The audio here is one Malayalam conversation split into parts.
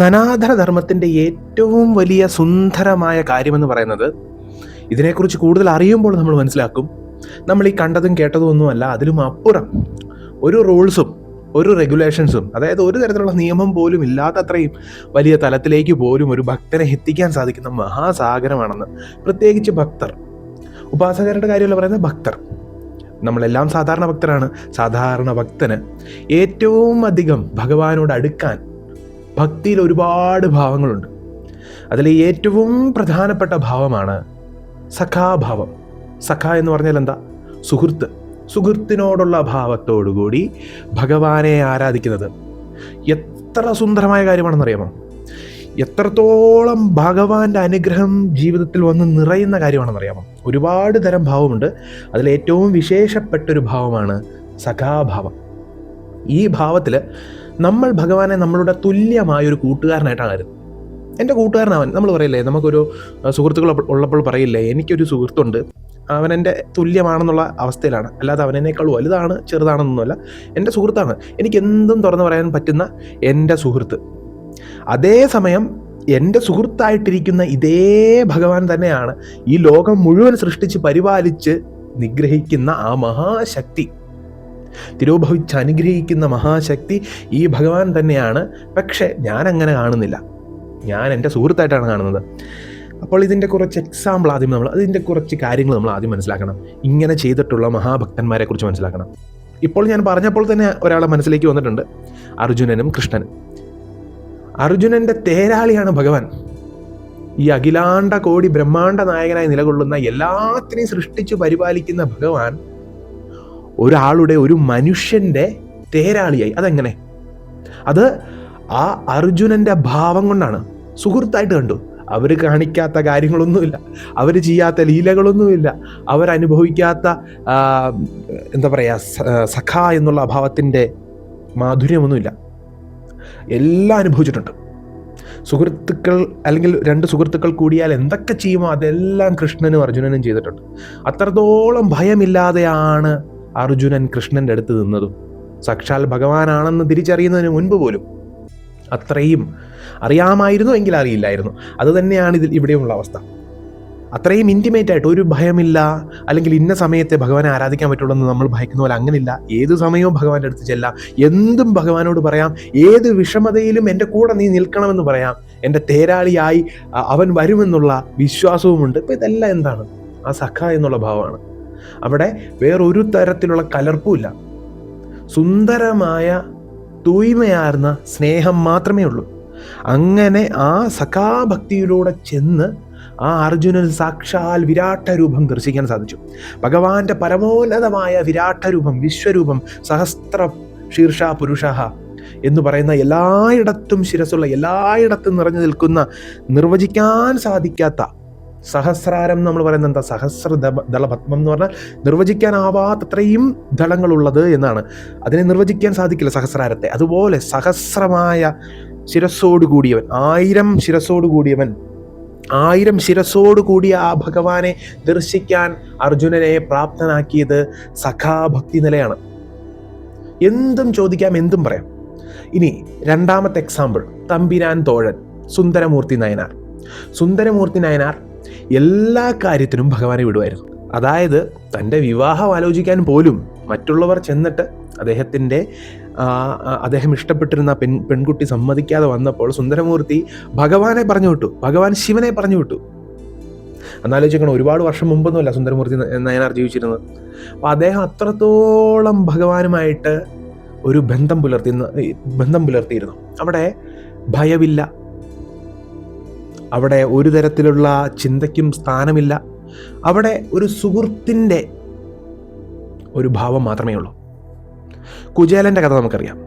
സനാതന ധർമ്മത്തിന്റെ ഏറ്റവും വലിയ സുന്ദരമായ കാര്യമെന്ന് പറയുന്നത് ഇതിനെക്കുറിച്ച് കൂടുതൽ അറിയുമ്പോൾ നമ്മൾ മനസ്സിലാക്കും. നമ്മൾ ഈ കണ്ടതും കേട്ടതും ഒന്നുമല്ല അതിലും അപ്പുറം ഒരു റൂൾസും ഒരു റെഗുലേഷൻസും അതായത് ഒരു തരത്തിലുള്ള നിയമം പോലും ഇല്ലാത്തത്രയും വലിയ തലത്തിലേക്ക് പോലും ഒരു ഭക്തനെ എത്തിക്കാൻ സാധിക്കുന്ന മഹാസാഗരമാണെന്ന് പ്രത്യേകിച്ച് ഭക്തർ. ഉപാസകരുടെ കാര്യമല്ല പറയുന്നത് ഭക്തർ. നമ്മളെല്ലാം സാധാരണ ഭക്തരാണ്. സാധാരണ ഭക്തന് ഏറ്റവും അധികം ഭഗവാനോട് അടുക്കാൻ ഭക്തിയിൽ ഒരുപാട് ഭാവങ്ങളുണ്ട്. അതിൽ ഏറ്റവും പ്രധാനപ്പെട്ട ഭാവമാണ് സഖാഭാവം. സഖ എന്ന് പറഞ്ഞാൽ എന്താ? സുഹൃത്ത്. സുഹൃത്തിനോടുള്ള ഭാവത്തോടുകൂടി ഭഗവാനെ ആരാധിക്കുന്നത്. എത്ര സുന്ദരമായ കാര്യമാണെന്നറിയാമോ? എത്രത്തോളം ഭഗവാന്റെ അനുഗ്രഹം ജീവിതത്തിൽ വന്ന് നിറയുന്ന കാര്യമാണെന്നറിയാമോ? ഒരുപാട് തരം ഭാവമുണ്ട്. അതിൽ ഏറ്റവും വിശേഷപ്പെട്ടൊരു ഭാവമാണ് സഖാഭാവം. ഈ ഭാവത്തിൽ നമ്മൾ ഭഗവാനെ നമ്മളുടെ തുല്യമായ ഒരു കൂട്ടുകാരനായിട്ടാണ് കരുതുന്നത്. എന്റെ കൂട്ടുകാരനവൻ നമ്മൾ പറയില്ലേ നമുക്കൊരു സുഹൃത്തുക്കൾ ഉള്ള- ഉള്ളപ്പോൾ പറയില്ലേ എനിക്കൊരു സുഹൃത്തുണ്ട്. അവൻ എന്റെ തുല്യമാണെന്നുള്ള അവസ്ഥയിലാണ്. അല്ലാതെ അവനേക്കാൾ വലുതാണ് ചെറുതാണെന്നൊന്നുമല്ല. എന്റെ സുഹൃത്താണ്. എനിക്ക് എന്തും തുറന്നു പറയാൻ പറ്റുന്ന എന്റെ സുഹൃത്ത്. അതേസമയം എന്റെ സുഹൃത്തായിട്ടിരിക്കുന്ന ഇതേ ഭഗവാൻ തന്നെയാണ് ഈ ലോകം മുഴുവൻ സൃഷ്ടിച്ച് പരിപാലിച്ച് നിഗ്രഹിക്കുന്ന ആ മഹാശക്തി. തിരോഭവിച്ച് അനുഗ്രഹിക്കുന്ന മഹാശക്തി ഈ ഭഗവാൻ തന്നെയാണ്. പക്ഷേ ഞാൻ അങ്ങനെ കാണുന്നില്ല. ഞാൻ എന്റെ സുഹൃത്തായിട്ടാണ് കാണുന്നത്. അപ്പോൾ ഇതിന്റെ കുറച്ച് എക്സാമ്പിൾ ആദ്യം നമ്മൾ അതിന്റെ കുറച്ച് കാര്യങ്ങൾ നമ്മൾ ആദ്യം മനസ്സിലാക്കണം. ഇങ്ങനെ ചെയ്തിട്ടുള്ള മഹാഭക്തന്മാരെ കുറിച്ച് മനസ്സിലാക്കണം. ഇപ്പോൾ ഞാൻ പറഞ്ഞപ്പോൾ തന്നെ ഒരാളെ മനസ്സിലേക്ക് വന്നിട്ടുണ്ട്. അർജുനനും കൃഷ്ണനും. അർജുനന്റെ തേരാളിയാണ് ഭഗവാൻ. ഈ അഖിലാണ്ട കോടി ബ്രഹ്മാണ്ട നായകനായി നിലകൊള്ളുന്ന എല്ലാത്തിനെയും സൃഷ്ടിച്ചു പരിപാലിക്കുന്ന ഭഗവാൻ ഒരാളുടെ ഒരു മനുഷ്യന്റെ തേരാളിയായി. അതെങ്ങനെ? അത് ആ അർജുനന്റെ ഭാവം കൊണ്ടാണ്. സുഹൃത്തായിട്ട് കണ്ടു. അവർ കാണിക്കാത്ത കാര്യങ്ങളൊന്നുമില്ല. അവർ ചെയ്യാത്ത ലീലകളൊന്നുമില്ല. അവരനുഭവിക്കാത്ത എന്താ പറയുക സഖ എന്നുള്ള അഭാവത്തിന്റെ മാധുര്യമൊന്നുമില്ല. എല്ലാം അനുഭവിച്ചിട്ടുണ്ട്. സുഹൃത്തുക്കൾ അല്ലെങ്കിൽ രണ്ട് സുഹൃത്തുക്കൾ കൂടിയാൽ എന്തൊക്കെ ചെയ്യുമോ അതെല്ലാം കൃഷ്ണനും അർജുനനും ചെയ്തിട്ടുണ്ട്. അത്രത്തോളം ഭയമില്ലാതെയാണ് അർജുനൻ കൃഷ്ണന്റെ അടുത്ത് നിന്നതും സാക്ഷാൽ ഭഗവാനാണെന്ന് തിരിച്ചറിയുന്നതിന് മുൻപ് പോലും അത്രയും അറിയാമായിരുന്നു എങ്കിൽ അറിയില്ലായിരുന്നു. അത് തന്നെയാണ് ഇതിൽ ഇവിടെയുള്ള അവസ്ഥ. അത്രയും ഇന്റിമേറ്റ് ആയിട്ട് ഒരു ഭയമില്ല അല്ലെങ്കിൽ ഇന്ന സമയത്തെ ഭഗവാനെ ആരാധിക്കാൻ പറ്റുള്ളൂ എന്ന് നമ്മൾ ഭയക്കുന്ന പോലെ അങ്ങനില്ല ഏത് സമയവും ഭഗവാന്റെ അടുത്ത് ചെല്ലാം. എന്തും ഭഗവാനോട് പറയാം. ഏത് വിഷമതയിലും എന്റെ കൂടെ നീ നിൽക്കണമെന്ന് പറയാം. എന്റെ തേരാളിയായി അവൻ വരുമെന്നുള്ള വിശ്വാസവുമുണ്ട്. ഇപ്പം ഇതെല്ലാം എന്താണ്? ആ സഖ എന്നുള്ള ഭാവമാണ്. അവിടെ വേറൊരു തരത്തിലുള്ള കലർപ്പുമില്ല. സുന്ദരമായ തൂയ്മയാർന്ന സ്നേഹം മാത്രമേ ഉള്ളൂ. അങ്ങനെ ആ സഖാഭക്തിയിലൂടെ ചെന്ന് ആ അർജുനൻ സാക്ഷാൽ വിരാട്ടരൂപം ദർശിക്കാൻ സാധിച്ചു. ഭഗവാന്റെ പരമോന്നതമായ വിരാട്ടരൂപം വിശ്വരൂപം സഹസ്ര ശീർഷ പുരുഷ എന്ന് പറയുന്ന എല്ലായിടത്തും ശിരസുള്ള എല്ലായിടത്തും നിറഞ്ഞു നിൽക്കുന്ന നിർവചിക്കാൻ സാധിക്കാത്ത സഹസ്രാരം നമ്മൾ പറയുന്നത് എന്താ? സഹസ്ര ദളപത്മം എന്ന് പറഞ്ഞാൽ നിർവചിക്കാനാവാത്തത്രയും ദളങ്ങളുള്ളത് എന്നാണ്. അതിനെ നിർവചിക്കാൻ സാധിക്കില്ല സഹസ്രാരത്തെ. അതുപോലെ സഹസ്രമായ ശിരസ്സോട് കൂടിയവൻ ആയിരം ശിരസ്സോട് കൂടിയവൻ ആയിരം ശിരസ്സോട് കൂടിയ ആ ഭഗവാനെ ദർശിക്കാൻ അർജുനനെ പ്രാപ്തനാക്കിയത് സഖാഭക്തി നിലയാണ്. എന്തും ചോദിക്കാം എന്തും പറയാം. ഇനി രണ്ടാമത്തെ എക്സാമ്പിൾ തമ്പിരാൻ തോഴൻ സുന്ദരമൂർത്തി നയനാർ. സുന്ദരമൂർത്തി നയനാർ എല്ലാ കാര്യത്തിനും ഭഗവാനെ വിടുമായിരുന്നു അതായത് തന്റെ വിവാഹം ആലോചിക്കാൻ പോലും മറ്റുള്ളവർ ചെന്നിട്ട് അദ്ദേഹത്തിന്റെ അദ്ദേഹം ഇഷ്ടപ്പെട്ടിരുന്ന പെൺ പെൺകുട്ടി സമ്മതിക്കാതെ വന്നപ്പോൾ സുന്ദരമൂർത്തി ഭഗവാനെ പറഞ്ഞു വിട്ടു. ഭഗവാൻ ശിവനെ പറഞ്ഞു വിട്ടു. എന്നാലോചിക്കണം ഒരുപാട് വർഷം മുമ്പൊന്നുമല്ല സുന്ദരമൂർത്തി നയനാർ ജീവിച്ചിരുന്നത്. അപ്പോൾ അദ്ദേഹം അത്രത്തോളം ഭഗവാനുമായിട്ട് ഒരു ബന്ധം പുലർത്തി ബന്ധം പുലർത്തിയിരുന്നു. അവിടെ ഭയമില്ല. അവിടെ ഒരു തരത്തിലുള്ള ചിന്തയ്ക്കും സ്ഥാനമില്ല. അവിടെ ഒരു സുഹൃത്തിന്റെ ഒരു ഭാവം മാത്രമേ ഉള്ളൂ. കുചേലന്റെ കഥ നമുക്കറിയാം.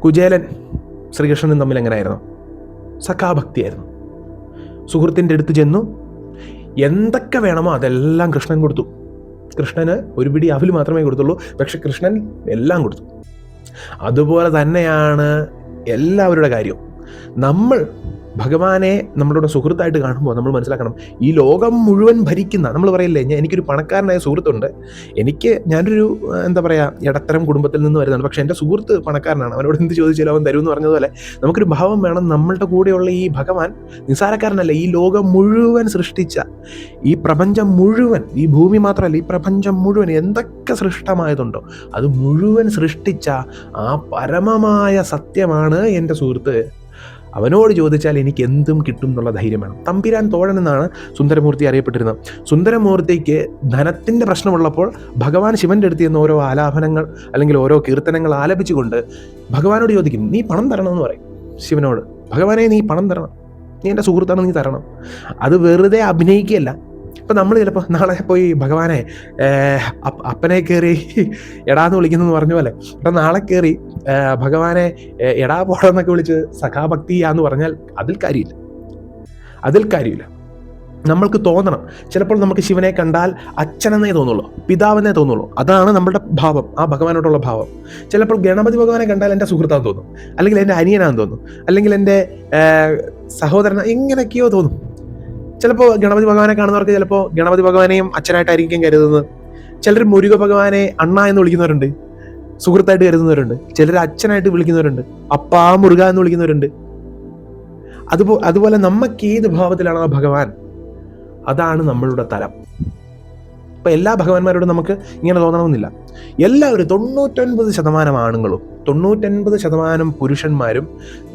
കുചേലൻ ശ്രീകൃഷ്ണനും തമ്മിൽ എങ്ങനെയായിരുന്നു? സഖാഭക്തിയായിരുന്നു. സുഹൃത്തിന്റെ അടുത്ത് ചെന്നു എന്തൊക്കെ വേണമോ അതെല്ലാം കൃഷ്ണൻ കൊടുത്തു. കൃഷ്ണന് ഒരു പിടി അവിൽ മാത്രമേ കൊടുത്തുള്ളൂ പക്ഷെ കൃഷ്ണൻ എല്ലാം കൊടുത്തു. അതുപോലെ തന്നെയാണ് എല്ലാവരുടെ കാര്യവും. നമ്മൾ ഭഗവാനെ നമ്മളുടെ സുഹൃത്തായിട്ട് കാണുമ്പോൾ നമ്മൾ മനസ്സിലാക്കണം ഈ ലോകം മുഴുവൻ ഭരിക്കുന്ന നമ്മൾ പറയില്ലേ ഞാൻ എനിക്കൊരു പണക്കാരനായ സുഹൃത്തുണ്ട് എനിക്ക് ഞാനൊരു എന്താ പറയുക ഇടത്തരം കുടുംബത്തിൽ നിന്ന് വരുന്നതാണ് പക്ഷേ എന്റെ സുഹൃത്ത് പണക്കാരനാണ് അവനോട് എന്ത് ചോദിച്ചാലും അവൻ തരുമെന്ന് പറഞ്ഞതുപോലെ നമുക്കൊരു ഭാവം വേണം നമ്മളുടെ കൂടെയുള്ള ഈ ഭഗവാൻ നിസാരക്കാരനല്ല ഈ ലോകം മുഴുവൻ സൃഷ്ടിച്ച ഈ പ്രപഞ്ചം മുഴുവൻ ഈ ഭൂമി മാത്രമല്ല ഈ പ്രപഞ്ചം മുഴുവൻ എന്തൊക്കെ സൃഷ്ടമായതുണ്ടോ അത് മുഴുവൻ സൃഷ്ടിച്ച ആ പരമമായ സത്യമാണ് എന്റെ സുഹൃത്ത്. അവനോട് ചോദിച്ചാൽ എനിക്ക് എന്തും കിട്ടും എന്നുള്ള ധൈര്യം വേണം. തമ്പിരാൻ തോഴൻ എന്നാണ് സുന്ദരമൂർത്തി അറിയപ്പെട്ടിരുന്നത്. സുന്ദരമൂർത്തിക്ക് ധനത്തിന്റെ പ്രശ്നമുള്ളപ്പോൾ ഭഗവാൻ ശിവന്റെ അടുത്ത് നിന്ന് ഓരോ ആലാപനങ്ങൾ അല്ലെങ്കിൽ ഓരോ കീർത്തനങ്ങൾ ആലപിച്ചുകൊണ്ട് ഭഗവാനോട് ചോദിക്കും നീ പണം തരണമെന്ന് പറയും ശിവനോട്. ഭഗവാനെ നീ പണം തരണം. നീ എന്റെ സുഹൃത്താണ് നീ തരണം. അത് വെറുതെ അഭിനയിക്കുകയല്ല. ഇപ്പം നമ്മൾ ചിലപ്പോൾ നാളെ പോയി ഭഗവാനെ അപ്പ- അപ്പനെ കയറി എടാന്ന് വിളിക്കുന്നു പറഞ്ഞ പോലെ. അപ്പം നാളെ കയറി ഭഗവാനെ എടാ പോടെന്നൊക്കെ വിളിച്ച് സഖാഭക്തിയാന്ന് പറഞ്ഞാൽ അതിൽ കാര്യമില്ല. അതിൽ കാര്യമില്ല. നമ്മൾക്ക് തോന്നണം. ചിലപ്പോൾ നമുക്ക് ശിവനെ കണ്ടാൽ അച്ഛനെന്നേ തോന്നുള്ളൂ പിതാവെന്നേ തോന്നുള്ളൂ. അതാണ് നമ്മുടെ ഭാവം ആ ഭഗവാനോടുള്ള ഭാവം. ചിലപ്പോൾ ഗണപതി ഭഗവാനെ കണ്ടാൽ എന്റെ സുഹൃത്താന്ന് തോന്നും. അല്ലെങ്കിൽ എന്റെ അനിയനാന്ന് തോന്നും. അല്ലെങ്കിൽ എന്റെ സഹോദരൻ ഇങ്ങനെയൊക്കെയോ തോന്നും. ചിലപ്പോൾ ഗണപതി ഭഗവാനെ കാണുന്നവർക്ക് ചിലപ്പോൾ ഗണപതി ഭഗവാനെയും അച്ഛനായിട്ടായിരിക്കും കരുതുന്നത്. ചിലർ മുരുക ഭഗവാനെ അണ്ണ എന്ന് വിളിക്കുന്നവരുണ്ട്. സുഹൃത്തായിട്ട് കരുതുന്നവരുണ്ട്. ചിലർ അച്ഛനായിട്ട് വിളിക്കുന്നവരുണ്ട്. അപ്പാ മുരുക എന്ന് വിളിക്കുന്നവരുണ്ട്. അതുപോ അതുപോലെ നമുക്ക് ഏത് ഭാവത്തിലാണോ ഭഗവാൻ അതാണ് നമ്മളുടെ തലം. ഇപ്പൊ എല്ലാ ഭഗവാന്മാരോടും നമുക്ക് ഇങ്ങനെ തോന്നണമെന്നില്ല. എല്ലാവരും തൊണ്ണൂറ്റൊൻപത് ശതമാനം ആണുങ്ങളും തൊണ്ണൂറ്റൊൻപത് ശതമാനം പുരുഷന്മാരും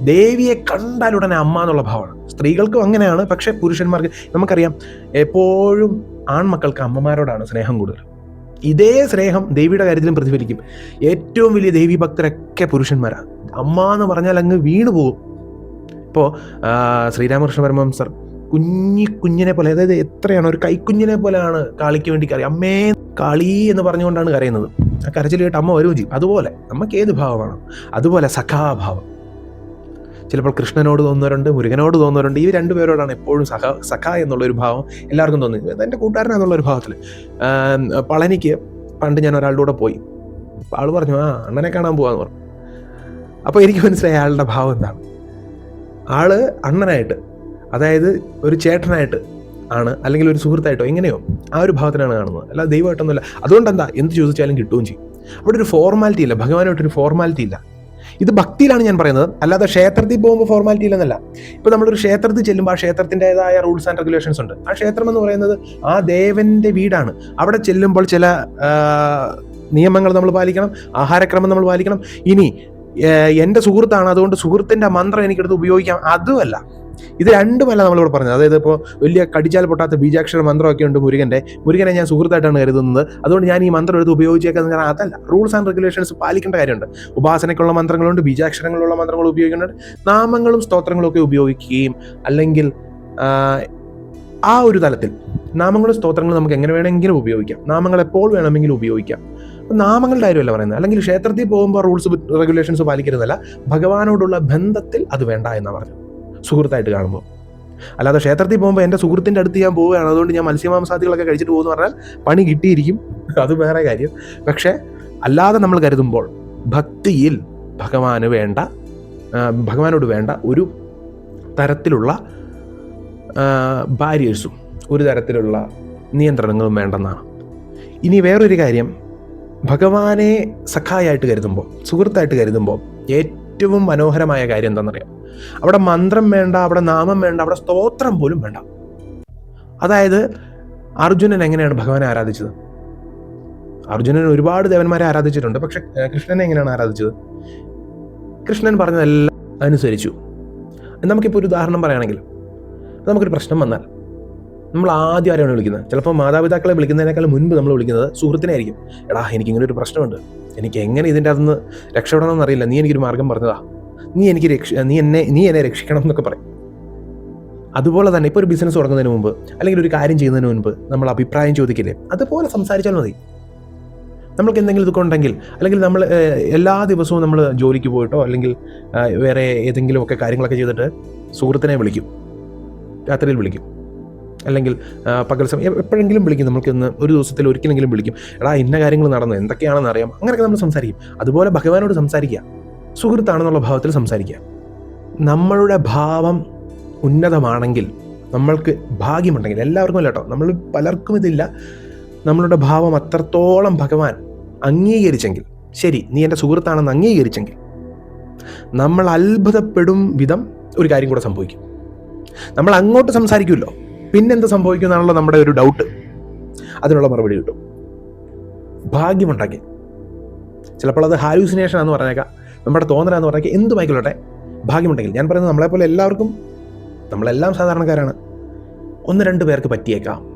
ദേവിയെ കണ്ടാൽ ഉടനെ അമ്മ എന്നുള്ള ഭാവമാണ്. സ്ത്രീകൾക്കും അങ്ങനെയാണ് പക്ഷേ പുരുഷന്മാർക്ക് നമുക്കറിയാം എപ്പോഴും ആൺമക്കൾക്ക് അമ്മമാരോടാണ് സ്നേഹം കൂടുതൽ. ഇതേ സ്നേഹം ദേവിയുടെ കാര്യത്തിലും പ്രതിഫലിക്കും. ഏറ്റവും വലിയ ദേവി ഭക്തരൊക്കെ പുരുഷന്മാരാണ് അമ്മ എന്ന് പറഞ്ഞാൽ അങ്ങ് വീണു പോകും ഇപ്പോൾ ശ്രീരാമകൃഷ്ണ പരമഹംസർ കുഞ്ഞി കുഞ്ഞിനെ പോലെ അതായത് എത്രയാണ് ഒരു കൈക്കുഞ്ഞിനെ പോലെയാണ് കാളിക്ക് വേണ്ടി കറി അമ്മേ കാളി എന്ന് പറഞ്ഞുകൊണ്ടാണ് കരയുന്നത്. ആ കരച്ചിൽ കേട്ട് അമ്മ വരും ചെയ്യും. അതുപോലെ നമുക്ക് ഏത് ഭാവമാണ്? അതുപോലെ സഖാഭാവം. ചിലപ്പോൾ കൃഷ്ണനോട് തോന്നുന്നവരുണ്ട് മുരുകനോട് തോന്നുന്നവരുണ്ട്. ഈ രണ്ടുപേരോടാണ് എപ്പോഴും സഖ സഖ എന്നുള്ളൊരു ഭാവം എല്ലാവർക്കും തോന്നുന്നത്. എന്റെ കൂട്ടുകാരനെന്നുള്ള ഒരു ഭാവത്തിൽ. പളനിക്ക് പണ്ട് ഞാൻ ഒരാളുടെ കൂടെ പോയി. അപ്പോൾ ആൾ പറഞ്ഞു ആ അണ്ണനെ കാണാൻ പോവാന്ന് പറഞ്ഞു. അപ്പോൾ എനിക്ക് മനസ്സിലായി അയാളുടെ ഭാവം എന്താണ്. ആൾ അണ്ണനായിട്ട് അതായത് ഒരു ചേട്ടനായിട്ട് ആണ് അല്ലെങ്കിൽ ഒരു സുഹൃത്തായിട്ടോ എങ്ങനെയോ ആ ഒരു ഭാവത്തിനാണ് കാണുന്നത്. അല്ല ദൈവമായിട്ടൊന്നുമല്ല. അതുകൊണ്ട് എന്താ എന്ത് ചോദിച്ചാലും കിട്ടുകയും ചെയ്യും. അവിടെ ഒരു ഫോർമാലിറ്റി ഇല്ല ഭഗവാനായിട്ടൊരു ഫോർമാലിറ്റി ഇല്ല. ഇത് ഭക്തിയിലാണ് ഞാൻ പറയുന്നത്. അല്ലാതെ ക്ഷേത്രത്തിൽ പോകുമ്പോൾ ഫോർമാലിറ്റി ഇല്ലെന്നല്ല. ഇപ്പോൾ നമ്മളൊരു ക്ഷേത്രത്തിൽ ചെല്ലുമ്പോൾ ആ ക്ഷേത്രത്തിന്റെതായ റൂൾസ് ആൻഡ് റെഗുലേഷൻസ് ഉണ്ട്. ആ ക്ഷേത്രം എന്ന് പറയുന്നത് ആ ദേവന്റെ വീടാണ്. അവിടെ ചെല്ലുമ്പോൾ ചില നിയമങ്ങൾ നമ്മൾ പാലിക്കണം ആഹാരക്രമം നമ്മൾ പാലിക്കണം. ഇനി എന്റെ സുഹൃത്താണ് അതുകൊണ്ട് സുഹൃത്തിന്റെ മന്ത്രം എനിക്കെടുത്ത് ഉപയോഗിക്കാം. അതുമല്ല. ഇത് രണ്ടുമല്ല നമ്മളിവിടെ പറഞ്ഞത്. അതായത് ഇപ്പോൾ വലിയ കടിച്ചാൽ പൊട്ടാത്ത ബീജാക്ഷര മന്ത്രമൊക്കെ ഉണ്ട് മുരുകന്റെ. മുരുകനെ ഞാൻ സുഹൃത്തായിട്ടാണ് കരുതുന്നത്. അതുകൊണ്ട് ഞാൻ ഈ മന്ത്രം എടുത്ത് ഉപയോഗിച്ചേക്കുന്നത് കാരണം അതല്ല റൂൾസ് ആൻഡ് റെഗുലേഷൻസ് പാലിക്കേണ്ട കാര്യമുണ്ട്. ഉപാസനയ്ക്കുള്ള മന്ത്രങ്ങളുണ്ട് ബീജാക്ഷരങ്ങളുള്ള മന്ത്രങ്ങൾ ഉപയോഗിക്കുന്നുണ്ട്. നാമങ്ങളും സ്തോത്രങ്ങളും ഒക്കെ ഉപയോഗിക്കുകയും അല്ലെങ്കിൽ ആ, ഒരു തലത്തിൽ നാമങ്ങളും സ്തോത്രങ്ങളും നമുക്ക് എങ്ങനെ വേണമെങ്കിലും ഉപയോഗിക്കാം. നാമങ്ങൾ എപ്പോൾ വേണമെങ്കിലും ഉപയോഗിക്കാം. നാമങ്ങളുടെ കാര്യമല്ല പറയുന്നത്. അല്ലെങ്കിൽ ക്ഷേത്രത്തിൽ പോകുമ്പോൾ റൂൾസ് റെഗുലേഷൻസ് പാലിക്കരുതല്ല. ഭഗവാനോടുള്ള ബന്ധത്തിൽ അത് വേണ്ട എന്നാണ് പറഞ്ഞത്. സുഹൃത്തായിട്ട് കാണുമ്പോൾ. അല്ലാതെ ക്ഷേത്രത്തിൽ പോകുമ്പോൾ എന്റെ സുഹൃത്തിന്റെ അടുത്ത് ഞാൻ പോവുകയാണ്. അതുകൊണ്ട് ഞാൻ മത്സ്യമാംസാദികളൊക്കെ കഴിച്ചിട്ട് പോകുമെന്ന് പറഞ്ഞാൽ പണി കിട്ടിയിരിക്കും. അത് വേറെ കാര്യം. പക്ഷേ അല്ലാതെ നമ്മൾ കരുതുമ്പോൾ ഭക്തിയിൽ ഭഗവാന് വേണ്ട ഭഗവാനോട് വേണ്ട ഒരു തരത്തിലുള്ള ബാരിയേഴ്സും ഒരു തരത്തിലുള്ള നിയന്ത്രണങ്ങളും വേണ്ടെന്നാണ്. ഇനി വേറൊരു കാര്യം. ഭഗവാനെ സഖായായിട്ട് കരുതുമ്പോൾ സുഹൃത്തായിട്ട് കരുതുമ്പോൾ ഏറ്റവും മനോഹരമായ കാര്യം എന്താണെന്നറിയാം അവിടെ മന്ത്രം വേണ്ട അവിടെ നാമം വേണ്ട അവിടെ സ്തോത്രം പോലും വേണ്ട. അതായത് അർജുനൻ എങ്ങനെയാണ് ഭഗവാനെ ആരാധിച്ചത്? അർജുനൻ ഒരുപാട് ദേവന്മാരെ ആരാധിച്ചിട്ടുണ്ട് പക്ഷെ കൃഷ്ണനെ എങ്ങനെയാണ് ആരാധിച്ചത്? കൃഷ്ണൻ പറഞ്ഞതെല്ലാം അനുസരിച്ചു. നമുക്കിപ്പോൾ ഒരു ഉദാഹരണം പറയുകയാണെങ്കിൽ നമുക്കൊരു പ്രശ്നം വന്നാൽ നമ്മൾ ആദ്യം ആരെയാണ് വിളിക്കുന്നത്? ചിലപ്പോൾ മാതാപിതാക്കളെ വിളിക്കുന്നതിനേക്കാൾ മുൻപ് നമ്മൾ വിളിക്കുന്നത് സുഹൃത്തിനെ ആയിരിക്കും എടാ എനിക്ക് ഇങ്ങനെ ഒരു പ്രശ്നമുണ്ട്. എനിക്ക് എങ്ങനെ ഇതിന്റെ അകത്തുനിന്ന് രക്ഷപ്പെടണമെന്നറിയില്ല നീ എനിക്കൊരു മാർഗം പറഞ്ഞതാ. നീ എനിക്ക് രക്ഷ നീ എന്നെ നീ എന്നെ രക്ഷിക്കണം എന്നൊക്കെ പറയും. അതുപോലെ തന്നെ ഇപ്പോൾ ഒരു ബിസിനസ് തുടങ്ങുന്നതിന് മുമ്പ് അല്ലെങ്കിൽ ഒരു കാര്യം ചെയ്യുന്നതിന് മുൻപ് നമ്മൾ അഭിപ്രായം ചോദിക്കില്ലേ അതുപോലെ സംസാരിച്ചാൽ മതി. നമ്മൾക്ക് എന്തെങ്കിലും ഇതൊക്കെ ഉണ്ടെങ്കിൽ അല്ലെങ്കിൽ നമ്മൾ എല്ലാ ദിവസവും നമ്മൾ ജോലിക്ക് പോയിട്ടോ അല്ലെങ്കിൽ വേറെ ഏതെങ്കിലുമൊക്കെ കാര്യങ്ങളൊക്കെ ചെയ്തിട്ട് സുഹൃത്തിനെ വിളിക്കും. രാത്രിയിൽ വിളിക്കും. അല്ലെങ്കിൽ പകൽ സമയം എപ്പോഴെങ്കിലും വിളിക്കും. നമുക്ക് ഇന്ന് ഒരു ദിവസത്തിൽ ഒരിക്കലെങ്കിലും വിളിക്കും. എടാ ഇന്ന കാര്യങ്ങൾ നടന്നു എന്തൊക്കെയാണെന്ന് അറിയാം. അങ്ങനെയൊക്കെ നമ്മൾ സംസാരിക്കും. അതുപോലെ ഭഗവാനോട് സംസാരിക്കുക. സുഹൃത്താണെന്നുള്ള ഭാവത്തിൽ സംസാരിക്കുക. നമ്മളുടെ ഭാവം ഉന്നതമാണെങ്കിൽ നമ്മൾക്ക് ഭാഗ്യമുണ്ടെങ്കിൽ എല്ലാവർക്കും അല്ല കേട്ടോ നമ്മൾ പലർക്കും ഇതില്ല. നമ്മളുടെ ഭാവം അത്രത്തോളം ഭഗവാൻ അംഗീകരിച്ചെങ്കിൽ ശരി നീ എന്റെ സുഹൃത്താണെന്ന് അംഗീകരിച്ചെങ്കിൽ നമ്മൾ അത്ഭുതപ്പെടും വിധം ഒരു കാര്യം കൂടെ സംഭവിക്കും. നമ്മൾ അങ്ങോട്ട് സംസാരിക്കുമല്ലോ പിന്നെന്ത് സംഭവിക്കും എന്നാണല്ലോ നമ്മുടെ ഒരു ഡൗട്ട് അതിനുള്ള മറുപടി കിട്ടും. ഭാഗ്യമുണ്ടാക്കി ചിലപ്പോൾ അത് ഹാലൂസിനേഷൻ എന്ന് പറഞ്ഞേക്കാം. നമ്മുടെ തോന്നലാന്ന് പറഞ്ഞാൽ എന്തുമായിക്കൊള്ളട്ടെ ഭാഗ്യമുണ്ടെങ്കിൽ. ഞാൻ പറയുന്നത് നമ്മളെപ്പോലെ എല്ലാവർക്കും നമ്മളെല്ലാം സാധാരണക്കാരാണ്. ഒന്ന് രണ്ട് പേർക്ക് പറ്റിയേക്കാം.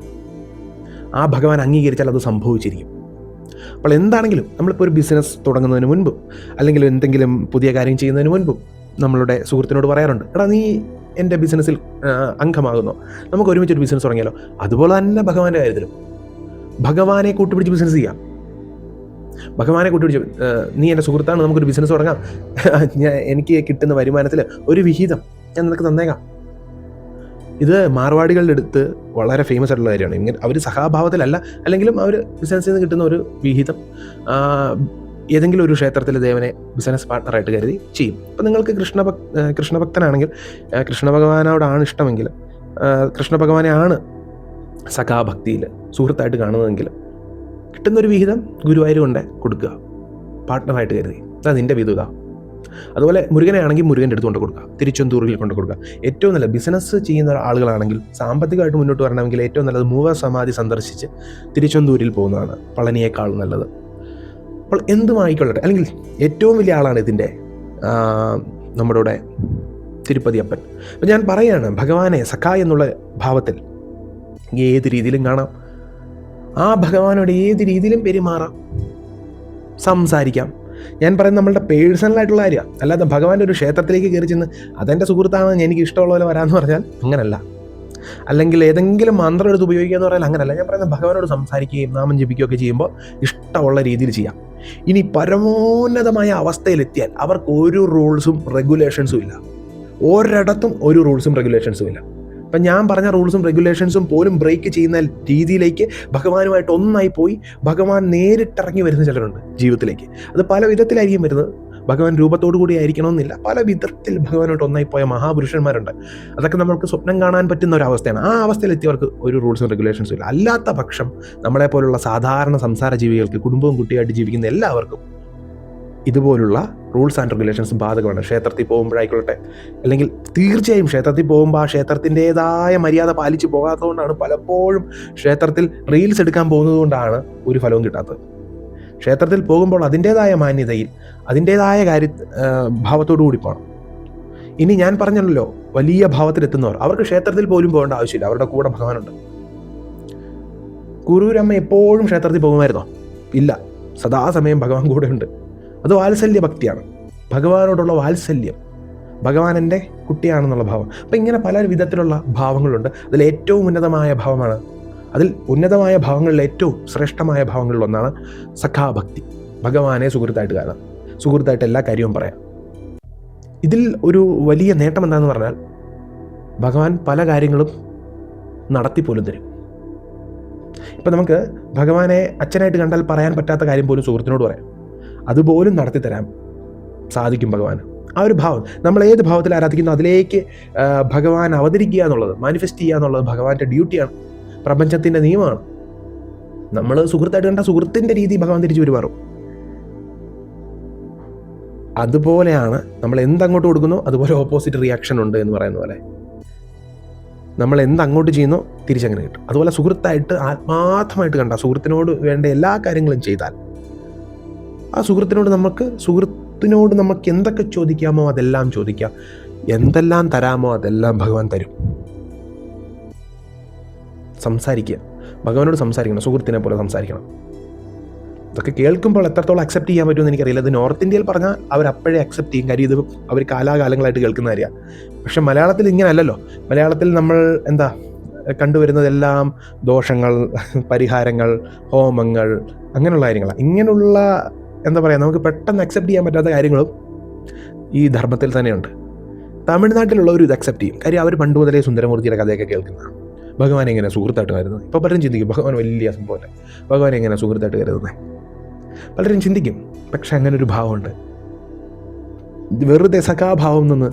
ആ ഭഗവാൻ അംഗീകരിച്ചാൽ അത് സംഭവിച്ചിരിക്കും. അപ്പോൾ എന്താണെങ്കിലും നമ്മളിപ്പോൾ ഒരു ബിസിനസ് തുടങ്ങുന്നതിന് മുൻപ് അല്ലെങ്കിൽ എന്തെങ്കിലും പുതിയ കാര്യം ചെയ്യുന്നതിന് മുൻപും നമ്മളുടെ സുഹൃത്തിനോട് പറയാറുണ്ട് എടാ നീ എന്റെ ബിസിനസ്സിൽ അംഗമാകുന്നു. നമുക്ക് ഒരുമിച്ചൊരു ബിസിനസ് തുടങ്ങിയാലോ? അതുപോലെ തന്നെ ഭഗവാന്റെ കാര്യത്തിലും. ഭഗവാനെ കൂട്ടുപിടിച്ച് ബിസിനസ് ചെയ്യാം. ഭഗവാനെ കൂട്ടി പിടിച്ചു നീ എന്റെ സുഹൃത്താണ് നമുക്കൊരു ബിസിനസ് തുടങ്ങാം. ഞാൻ എനിക്ക് കിട്ടുന്ന വരുമാനത്തിൽ ഒരു വിഹിതം ഞാൻ നിനക്ക് തന്നേക്കാം. ഇത് മാർവാടികളുടെ അടുത്ത് വളരെ ഫേമസ് ആയിട്ടുള്ള കാര്യമാണ്. ഇങ്ങനെ അവർ സഹാഭാവത്തിലല്ല അല്ലെങ്കിലും അവർ ബിസിനസ്സിൽ നിന്ന് കിട്ടുന്ന ഒരു വിഹിതം. ഏതെങ്കിലും ഒരു ക്ഷേത്രത്തിലെ ദേവനെ ബിസിനസ് പാർട്ണറായിട്ട് കരുതി ചെയ്യും. അപ്പം നിങ്ങൾക്ക് കൃഷ്ണഭക് കൃഷ്ണഭക്തനാണെങ്കിൽ കൃഷ്ണ ഭഗവാനോടാണ് ഇഷ്ടമെങ്കിൽ കൃഷ്ണ ഭഗവാനെ ആണ് സഖാഭക്തിയിൽ സുഹൃത്തായിട്ട് കാണുന്നതെങ്കിൽ കിട്ടുന്നൊരു വിഹിതം ഗുരുവായൂർ കൊണ്ട് കൊടുക്കുക. പാർട്ട്ണറായിട്ട് കരുതി. അതാ നിന്റെ ഇതാ. അതുപോലെ മുരുകനാണെങ്കിൽ മുരുകന്റെ അടുത്ത് കൊണ്ട് കൊടുക്കുക. തിരുച്ചെന്തൂറിൽ കൊണ്ട് കൊടുക്കുക. ഏറ്റവും നല്ല ബിസിനസ് ചെയ്യുന്ന ആളുകളാണെങ്കിൽ സാമ്പത്തികമായിട്ട് മുന്നോട്ട് വരണമെങ്കിൽ ഏറ്റവും നല്ലത് മൂവ സമാധി സന്ദർശിച്ച് തിരുച്ചെന്തൂരിൽ പോകുന്നതാണ് പളനിയേക്കാൾ നല്ലത്. അപ്പോൾ എന്തുമായിക്കൊള്ളട്ടെ? അല്ലെങ്കിൽ ഏറ്റവും വലിയ ആളാണ് ഇതിന്റെ നമ്മുടെ ഇവിടെ തിരുപ്പതി അപ്പൻ അപ്പം ഞാൻ പറയുകയാണ് ഭഗവാനെ സഖാ എന്നുള്ള ഭാവത്തിൽ ഏത് രീതിയിലും കാണാം. ആ ഭഗവാനോട് ഏത് രീതിയിലും പെരുമാറാം. സംസാരിക്കാം. ഞാൻ പറയുന്നത് നമ്മളുടെ പേഴ്സണലായിട്ടുള്ള കാര്യമാണ് അല്ലാതെ ഭഗവാന്റെ ഒരു ക്ഷേത്രത്തിലേക്ക് കയറി ചെന്ന് അതെന്റെ സുഹൃത്താണ് എനിക്ക് ഇഷ്ടമുള്ള പോലെ വരാമെന്ന് പറഞ്ഞാൽ അങ്ങനല്ല. അല്ലെങ്കിൽ ഏതെങ്കിലും മന്ത്രം എടുത്ത് ഉപയോഗിക്കുക എന്ന് പറഞ്ഞാൽ അങ്ങനല്ല. ഞാൻ പറയുന്നത് ഭഗവാനോട് സംസാരിക്കുകയും നാമം ജപിക്കുകയൊക്കെ ചെയ്യുമ്പോൾ ഇഷ്ടമുള്ള രീതിയിൽ ചെയ്യാം. ഇനി പരമോന്നതമായ അവസ്ഥയിലെത്തിയാൽ അവർക്ക് ഒരു റൂൾസും റെഗുലേഷൻസും ഇല്ല. ഒരിടത്തും ഒരു റൂൾസും റെഗുലേഷൻസും ഇല്ല. അപ്പം ഞാൻ പറഞ്ഞ റൂൾസും റെഗുലേഷൻസും പോലും ബ്രേക്ക് ചെയ്യുന്ന രീതിയിലേക്ക് ഭഗവാനുമായിട്ട് ഒന്നായി പോയി ഭഗവാൻ നേരിട്ടിറങ്ങി വരുന്ന ചിലരുണ്ട് ജീവിതത്തിലേക്ക്. അത് പല വിധത്തിലായിരിക്കും വരുന്നത്. ഭഗവാൻ രൂപത്തോടു കൂടി ആയിരിക്കണമെന്നില്ല. പല വിധത്തിൽ ഭഗവാനോട്ട് ഒന്നായി പോയ മഹാപുരുഷന്മാരുണ്ട്. അതൊക്കെ നമുക്ക് സ്വപ്നം കാണാൻ പറ്റുന്ന ഒരു അവസ്ഥയാണ്. ആ അവസ്ഥയിലെത്തിയവർക്ക് ഒരു റൂൾസും റെഗുലേഷൻസും ഇല്ല. അല്ലാത്ത പക്ഷം നമ്മളെ പോലുള്ള സാധാരണ സംസാര ജീവികൾക്ക് കുടുംബവും കുട്ടിയായിട്ട് ജീവിക്കുന്ന എല്ലാവർക്കും ഇതുപോലുള്ള റൂൾസ് ആൻഡ് റെഗുലേഷൻസ് ബാധകമാണ്. ക്ഷേത്രത്തിൽ പോകുമ്പോഴായിക്കോട്ടെ. അല്ലെങ്കിൽ തീർച്ചയായും ക്ഷേത്രത്തിൽ പോകുമ്പോൾ ആ ക്ഷേത്രത്തിന്റെതായ മര്യാദ പാലിച്ചു പോകാത്തതുകൊണ്ടാണ് പലപ്പോഴും ക്ഷേത്രത്തിൽ റീൽസ് എടുക്കാൻ പോകുന്നതുകൊണ്ടാണ് ഒരു ഫലവും കിട്ടാത്തത്. ക്ഷേത്രത്തിൽ പോകുമ്പോൾ അതിന്റെതായ മാന്യതയിൽ അതിന്റെതായ കാര്യ ഭാവത്തോടു കൂടി പോകണം ഇനി ഞാൻ പറഞ്ഞല്ലോ വലിയ ഭാവത്തിലെത്തുന്നവർ. അവർക്ക് ക്ഷേത്രത്തിൽ പോലും പോകേണ്ട ആവശ്യമില്ല. അവരുടെ കൂടെ ഭഗവാനുണ്ട്. ഗുരുരമ്മ എപ്പോഴും ക്ഷേത്രത്തിൽ പോകുമായിരുന്നോ? ഇല്ല. സദാസമയം ഭഗവാൻ കൂടെ ഉണ്ട് അത് വാത്സല്യ ഭക്തിയാണ് ഭഗവാനോടുള്ള വാത്സല്യം. ഭഗവാൻ എന്റെ കുട്ടിയാണെന്നുള്ള ഭാവം. അപ്പം ഇങ്ങനെ പല വിധത്തിലുള്ള ഭാവങ്ങളുണ്ട്. അതിൽ ഏറ്റവും ഉന്നതമായ ഭാവമാണ്. അതിൽ ഉന്നതമായ ഭാവങ്ങളിൽ ഏറ്റവും ശ്രേഷ്ഠമായ ഭാവങ്ങളിൽ ഒന്നാണ് സഖാഭക്തി. ഭഗവാനെ സുഹൃത്തായിട്ട് കാണാം. സുഹൃത്തായിട്ട് എല്ലാ കാര്യവും പറയാം. ഇതിൽ ഒരു വലിയ നേട്ടം എന്താണെന്ന് പറഞ്ഞാൽ ഭഗവാൻ പല കാര്യങ്ങളും നടത്തിപ്പോലും തരും. ഇപ്പം നമുക്ക് ഭഗവാനെ അച്ഛനായിട്ട് കണ്ടാൽ പറയാൻ പറ്റാത്ത കാര്യം പോലും സുഹൃത്തിനോട് പറയാം. അതുപോലും നടത്തി തരാൻ സാധിക്കും ഭഗവാൻ. ആ ഒരു ഭാവം. നമ്മൾ ഏത് ഭാവത്തിൽ ആരാധിക്കുന്നു അതിലേക്ക് ഭഗവാൻ അവതരിക്കുക എന്നുള്ളത് മാനിഫെസ്റ്റ് ചെയ്യുക എന്നുള്ളത് ഭഗവാന്റെ ഡ്യൂട്ടിയാണ് പ്രപഞ്ചത്തിന്റെ നിയമമാണ്. നമ്മൾ സുഹൃത്തായിട്ട് കണ്ട സുഹൃത്തിന്റെ രീതി ഭഗവാൻ തിരിച്ചു പെരുമാറും. അതുപോലെയാണ് നമ്മൾ എന്തങ്ങോട്ട് കൊടുക്കുന്നു അതുപോലെ ഓപ്പോസിറ്റ് റിയാക്ഷൻ ഉണ്ട് എന്ന് പറയുന്ന പോലെ. നമ്മൾ എന്തങ്ങോട്ട് ചെയ്യുന്നോ തിരിച്ചങ്ങനെ കിട്ടും. അതുപോലെ സുഹൃത്തായിട്ട് ആത്മാർത്ഥമായിട്ട് കണ്ട സുഹൃത്തിനോട് വേണ്ട എല്ലാ കാര്യങ്ങളും ചെയ്താൽ ആ സുഹൃത്തിനോട് നമുക്ക് സുഹൃത്തിനോട് നമുക്ക് എന്തൊക്കെ ചോദിക്കാമോ അതെല്ലാം ചോദിക്കാം. എന്തെല്ലാം തരാമോ അതെല്ലാം ഭഗവാൻ തരും. സംസാരിക്കുക. ഭഗവാനോട് സംസാരിക്കണം സുഹൃത്തിനെ പോലെ സംസാരിക്കണം. ഇതൊക്കെ കേൾക്കുമ്പോൾ എത്രത്തോളം അക്സെപ്റ്റ് ചെയ്യാൻ പറ്റുമെന്ന് എനിക്കറിയില്ല. ഇത് നോർത്ത് ഇന്ത്യയിൽ പറഞ്ഞാൽ അവർ അപ്പോഴേ അക്സെപ്റ്റ് ചെയ്യും. കാര്യം ഇത് അവർ കാലാകാലങ്ങളായിട്ട് കേൾക്കുന്ന കാര്യമാണ്. പക്ഷെ മലയാളത്തിൽ ഇങ്ങനെയല്ലല്ലോ. മലയാളത്തിൽ നമ്മൾ എന്താ കണ്ടുവരുന്നതെല്ലാം ദോഷങ്ങൾ പരിഹാരങ്ങൾ ഹോമങ്ങൾ അങ്ങനെയുള്ള കാര്യങ്ങളാണ്. ഇങ്ങനെയുള്ള എന്താ പറയുക നമുക്ക് പെട്ടെന്ന് അക്സെപ്റ്റ് ചെയ്യാൻ പറ്റാത്ത കാര്യങ്ങളും ഈ ധർമ്മത്തിൽ തന്നെയുണ്ട്. തമിഴ്നാട്ടിലുള്ളവർ ഇത് അക്സെപ്റ്റ് ചെയ്യും. കാര്യം അവർ പണ്ട് മുതലേ സുന്ദരമൂർത്തിയുടെ കഥയൊക്കെ കേൾക്കുന്നതാണ് ഭഗവാൻ എങ്ങനെ സുഹൃത്തായിട്ട് കരുതുന്നത് ഇപ്പോൾ പലരും ചിന്തിക്കും ഭഗവാൻ വലിയ സംഭവമല്ല. ഭഗവാൻ എങ്ങനെ സുഹൃത്തായിട്ട് കരുതുന്നത് പലരും ചിന്തിക്കും. പക്ഷെ അങ്ങനെ ഒരു ഭാവമുണ്ട്. വെറുതെ സഖാഭാവം നിന്ന്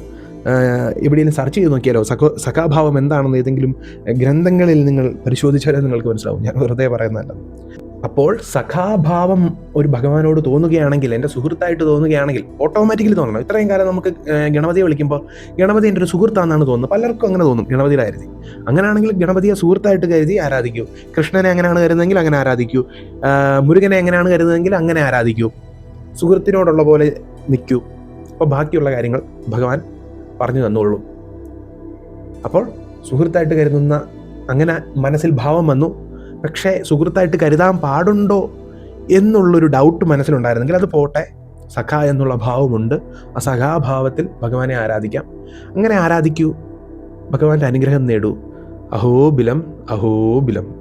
എവിടെയെങ്കിലും സെർച്ച് ചെയ്ത് നോക്കിയാലോ സഖോ സഖാഭാവം എന്താണെന്ന് ഏതെങ്കിലും ഗ്രന്ഥങ്ങളിൽ നിങ്ങൾ പരിശോധിച്ചാലേ നിങ്ങൾക്ക് മനസ്സിലാവും. ഞാൻ വെറുതെ പറയുന്നതല്ല. അപ്പോൾ സഖാഭാവം ഒരു ഭഗവാനോട് തോന്നുകയാണെങ്കിൽ എന്റെ സുഹൃത്തായിട്ട് തോന്നുകയാണെങ്കിൽ ഓട്ടോമാറ്റിക്കലി തോന്നണം. ഇത്രയും കാലം നമുക്ക് ഗണപതിയെ വിളിക്കുമ്പോൾ ഗണപതി എന്റെ ഒരു സുഹൃത്താണെന്നാണ് തോന്നുന്നത്. പലർക്കും അങ്ങനെ തോന്നും ഗണപതിയുടെ കരുതി അങ്ങനെയാണെങ്കിൽ ഗണപതിയെ സുഹൃത്തായിട്ട് കരുതി ആരാധിക്കൂ? കൃഷ്ണനെ അങ്ങനെയാണ് കരുതുന്നതെങ്കിൽ അങ്ങനെ ആരാധിക്കൂ. മുരുകനെ എങ്ങനെയാണ് കരുതുന്നതെങ്കിൽ അങ്ങനെ ആരാധിക്കൂ. സുഹൃത്തിനോടുള്ള പോലെ നിൽക്കൂ. അപ്പോൾ ബാക്കിയുള്ള കാര്യങ്ങൾ ഭഗവാൻ പറഞ്ഞു തന്നോളൂ. അപ്പോൾ സുഹൃത്തായിട്ട് കരുതുന്ന അങ്ങനെ മനസ്സിൽ ഭാവം വന്നു. പക്ഷേ സുഹൃത്തായിട്ട് കരുതാൻ പാടുണ്ടോ എന്നുള്ളൊരു ഡൗട്ട് മനസ്സിലുണ്ടായിരുന്നെങ്കിൽ അത് പോട്ടെ. സഖ എന്നുള്ള ഭാവമുണ്ട്. ആ സഖാഭാവത്തിൽ ഭഗവാനെ ആരാധിക്കാം. അങ്ങനെ ആരാധിക്കൂ. ഭഗവാന്റെ അനുഗ്രഹം നേടൂ. അഹോബിലം അഹോബിലം